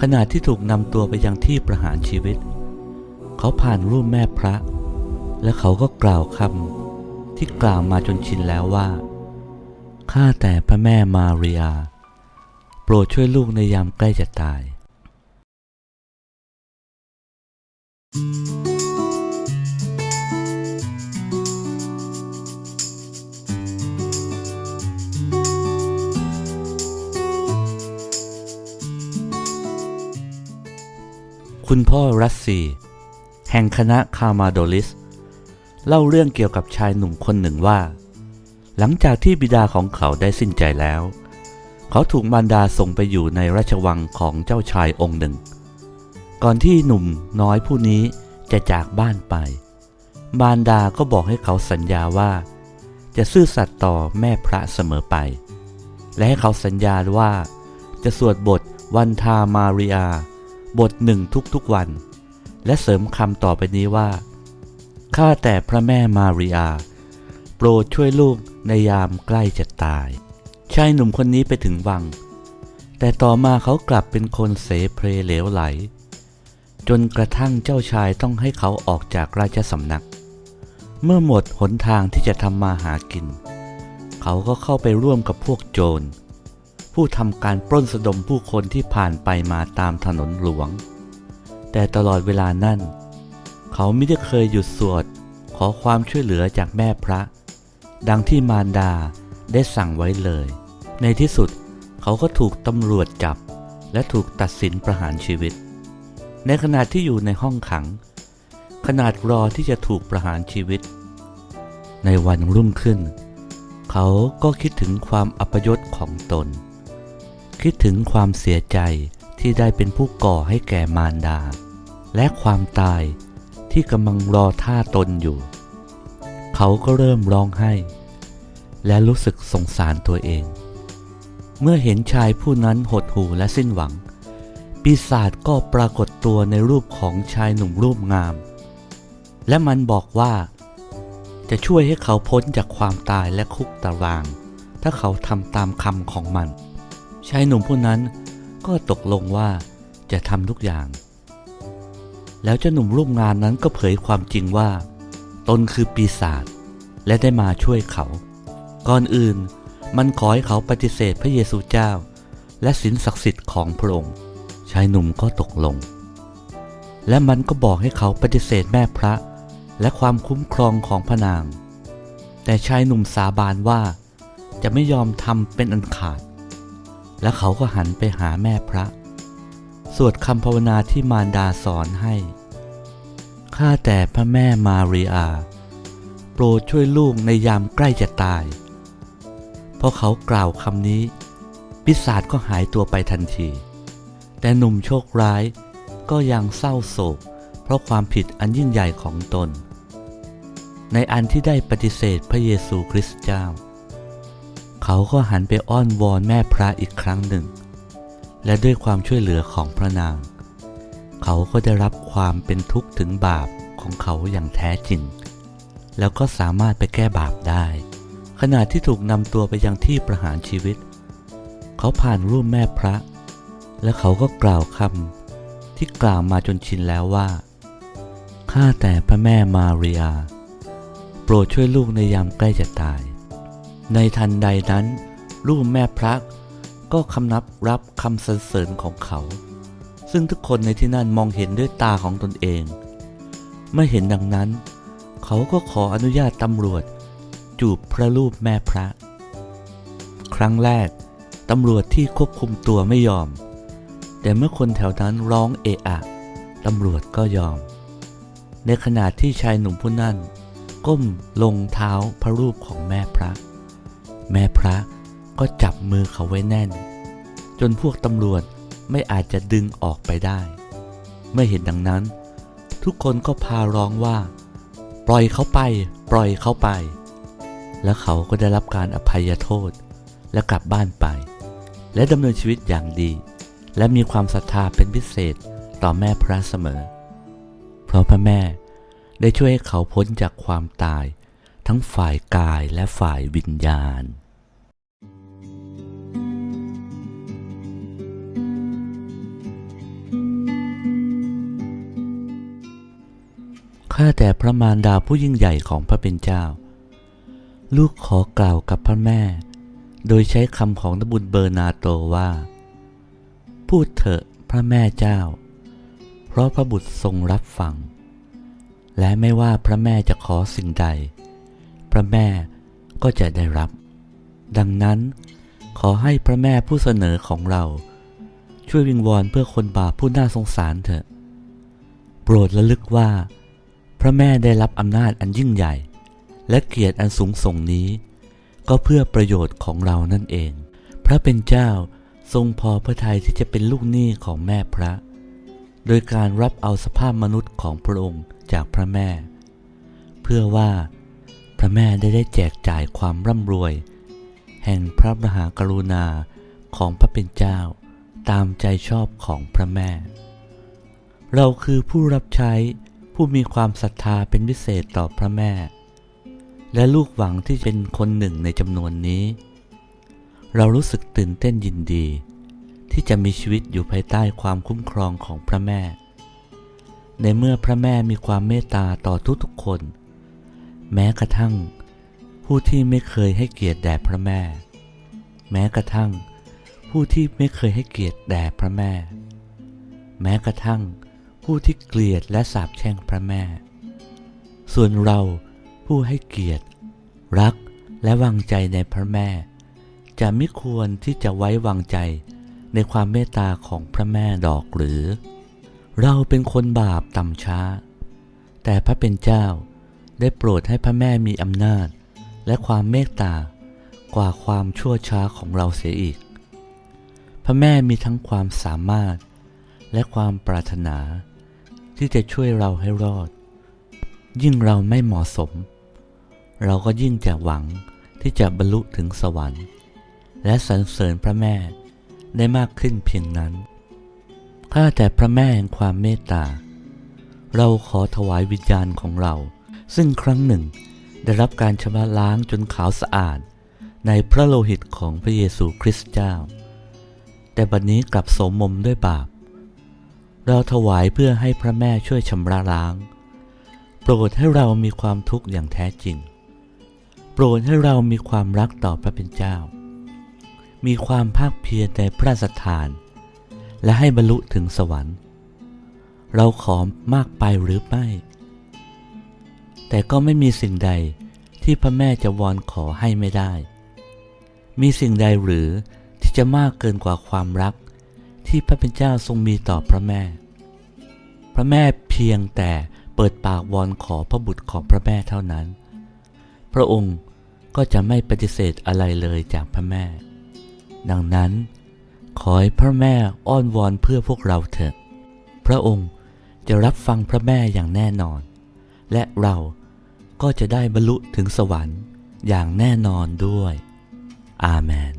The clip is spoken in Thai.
ขณะที่ถูกนำตัวไปยังที่ประหารชีวิต เขาผ่านรูปแม่พระ และเขาก็กล่าวคำที่กล่าวมาจนชินแล้วว่า ข้าแต่พระแม่มารียา โปรดช่วยลูกในยามใกล้จะตาย คุณพ่อรัสซีแห่งคณะคามาโดลิส เล่าเรื่องเกี่ยวกับชายหนุ่มคนหนึ่งว่า หลังจากที่บิดาของเขาได้สิ้นใจแล้ว เขาถูกมารดาส่งไปอยู่ในราชวังของเจ้าชายองค์หนึ่ง ก่อนที่หนุ่มน้อยผู้นี้จะจากบ้านไป มารดาก็บอกให้เขาสัญญาว่า จะซื่อสัตย์ต่อแม่พระเสมอไป และให้เขาสัญญาว่า จะสวดบทวันทามาริอา บทหนึ่งทุกๆวัน และเสริมคำต่อไปนี้ว่า ข้าแต่พระแม่มาริอา โปรดช่วยลูกในยามใกล้จะตาย ชายหนุ่มคนนี้ไปถึงวัง แต่ต่อมาเขากลับเป็นคนเสเพลเหลวไหล จนกระทั่งเจ้าชายต้องให้เขาออกจากราชสำนัก เมื่อหมดหนทางที่จะทำมาหากิน เขาก็เข้าไปร่วมกับพวกโจร ผู้ทำการปล้นสะดมผู้คนที่ผ่านไปมาตามถนนหลวง แต่ตลอดเวลานั้นเขาไม่ได้เคยหยุดสวด ขอความช่วยเหลือจากแม่พระ ดังที่มารดาได้สั่งไว้เลย ในที่สุดเขาก็ถูกตำรวจจับ และถูกตัดสินประหารชีวิต ในขณะที่อยู่ในห้องขัง ขนาดรอที่จะถูกประหารชีวิต ในวันรุ่งขึ้น เขาก็คิดถึงความอัปยศของตน คิดถึงความเสียใจที่ได้เป็นผู้ก่อให้แก่มารดา และความตายที่กำลังรอท่าตนอยู่ เขาก็เริ่มร้องไห้ และรู้สึกสงสารตัวเอง เมื่อเห็นชายผู้นั้นหดหู่และสิ้นหวัง ปีศาจก็ปรากฏตัวในรูปของชายหนุ่มรูปงาม และมันบอกว่า จะช่วยให้เขาพ้นจากความตายและคุกตาราง ถ้าเขาทำตามคำของมัน ชายหนุ่มผู้นั้นก็ตกลงว่าจะทำทุกอย่าง แล้วเจ้าหนุ่มรูปงานนั้นก็เผยความจริงว่า ตนคือปีศาจและได้มาช่วยเขา ก่อนอื่นมันขอให้เขาปฏิเสธพระเยซูเจ้า และศีลศักดิ์สิทธิ์ของพระองค์ ชายหนุ่มก็ตกลง และมันก็บอกให้เขาปฏิเสธแม่พระ และความคุ้มครองของพระนาง แต่ชายหนุ่มสาบานว่าจะไม่ยอมทำเป็นอันขาด แล้วเขาก็หันไปหาแม่พระ สวดคำภาวนาที่มารดาสอนให้ ข้าแต่พระแม่มารีอา โปรดช่วยลูกในยามใกล้จะตายพอเขากล่าวคำนี้ปีศาจก็หายตัวไปทันที แต่หนุ่มโชคร้ายก็ยังเศร้าโศก เพราะความผิดอันยิ่งใหญ่ของตน ในอันที่ได้ปฏิเสธพระเยซูคริสต์เจ้า เขาก็หันไปอ้อนวอนแม่พระอีกครั้งหนึ่ง และด้วยความช่วยเหลือของพระนาง เขาก็ได้รับความเป็นทุกข์ถึงบาปของเขาอย่างแท้จริง แล้วก็สามารถไปแก้บาปได้ ขณะที่ถูกนำตัวไปยังที่ประหารชีวิต เขาผ่านรูปแม่พระ และเขาก็กล่าวคำที่กล่าวมาจนชินแล้วว่าข้าแต่พระแม่มารีอาโปรดช่วยลูกในยามใกล้จะตาย ในทันใดนั้น ลูกแม่พระก็คำนับรับคำสรรเสริญของเขา ซึ่งทุกคนในที่นั่นมองเห็นด้วยตาของตนเอง เมื่อเห็นดังนั้น เขาก็ขออนุญาตตำรวจ จูบพระรูปแม่พระ ครั้งแรกตำรวจที่ควบคุมตัวไม่ยอม แต่เมื่อคนแถวนั้นร้องเอะอะตำรวจก็ยอม ในขณะที่ชายหนุ่มผู้นั้น ก้มลงเท้าพระรูปของแม่พระ แม่พระก็จับมือเขาไว้แน่น จนพวกตำรวจไม่อาจจะดึงออกไปได้ เมื่อเห็นดังนั้น ทุกคนก็พาร้องว่า ปล่อยเขาไป ปล่อยเขาไป แล้วเขาก็ได้รับการอภัยโทษและกลับบ้านไป และดำเนินชีวิตอย่างดี และมีความศรัทธาเป็นพิเศษต่อแม่พระเสมอ เพราะพระแม่ได้ช่วยให้เขาพ้นจากความตาย ทั้งฝ่ายกายและฝ่ายวิญญาณ ข้าแต่พระมารดาผู้ยิ่งใหญ่ของพระเป็นเจ้า ลูกขอกล่าวกับพระแม่ โดยใช้คำของนบุญเบอร์นาโตว่า พูดเถอะพระแม่เจ้า เพราะพระบุตรทรงรับฟังและไม่ว่าพระแม่จะขอสิ่งใด พระแม่ก็จะได้รับ ดังนั้นขอให้พระแม่ผู้เสนอของเรา ช่วยวิงวอนเพื่อคนบาปผู้น่าสงสารเถอะ โปรดระลึกว่า พระแม่ได้รับอำนาจอันยิ่งใหญ่ และเกียรติอันสูงส่งนี้ ก็เพื่อประโยชน์ของเรานั่นเอง พระเป็นเจ้าทรงพอพระทัยที่จะเป็นลูกหนี้ของแม่พระ โดยการรับเอาสภาพมนุษย์ของพระองค์จากพระแม่ เพื่อว่า พระแม่ได้ได้แจกจ่ายความร่ำรวย แห่งพระมหากรุณาของพระเป็นเจ้า ตามใจชอบของพระแม่ เราคือผู้รับใช้ผู้มีความศรัทธาเป็นพิเศษต่อพระแม่ และลูกหวังที่เป็นคนหนึ่งในจำนวนนี้ เรารู้สึกตื่นเต้นยินดี ที่จะมีชีวิตอยู่ภายใต้ความคุ้มครองของพระแม่ ในเมื่อพระแม่มีความเมตตาต่อทุกๆคน แม้กระทั่ง ผู้ที่ไม่เคยให้เกียรติแด่พระแม่ แม้กระทั่ง ผู้ที่ไม่เคยให้เกียรติแด่พระแม่ แม้กระทั่ง ผู้ที่เกลียดและสาปแช่งพระแม่ ส่วนเราผู้ให้เกียรติ รักและวางใจในพระแม่ จะไม่ควรที่จะไว้วางใจในความเมตตาของพระแม่ดอกหรือ เราเป็นคนบาปต่ำช้า แต่พระเป็นเจ้า ได้โปรดให้พระแม่มีอำนาจ และความเมตตากว่าความชั่วช้าของเราเสียอีก พระแม่มีทั้งความสามารถ และความปรารถนา ที่จะช่วยเราให้รอด ยิ่งเราไม่เหมาะสม เราก็ยิ่งจะหวังที่จะบรรลุถึงสวรรค์ และสรรเสริญพระแม่ได้มากขึ้นเพียงนั้น ข้าแต่พระแม่แห่งความเมตตา เราขอถวายวิญญาณของเรา ซึ่งครั้งหนึ่งได้รับการชำระล้างจนขาวสะอาด ในพระโลหิตของพระเยซูคริสต์เจ้า แต่บัดนนี้กลับสมมด้วยบาป เราถวายเพื่อให้พระแม่ช่วยชำระล้าง โปรดให้เรามีความทุกข์อย่างแท้จริง โปรดให้เรามีความรักต่อพระเป็นเจ้า มีความภาคเพียรในพระราชทาน และให้บรรลุถึงสวรรค์ เราขอมากไปหรือไม่ แต่ก็ไม่มีสิ่งใดที่พระแม่จะวอนขอให้ไม่ได้ มีสิ่งใดหรือที่จะมากเกินกว่าความรัก ที่พระเป็นเจ้าทรงมีต่อพระแม่ พระแม่เพียงแต่เปิดปากวอนขอพระบุตรของพระแม่เท่านั้น พระองค์ก็จะไม่ปฏิเสธอะไรเลยจากพระแม่ ดังนั้น ขอให้พระแม่อ้อนวอนเพื่อพวกเราเถิด พระองค์จะรับฟังพระแม่อย่างแน่นอน และเรา ก็จะได้บรรลุถึงสวรรค์อย่างแน่นอนด้วย อาเมน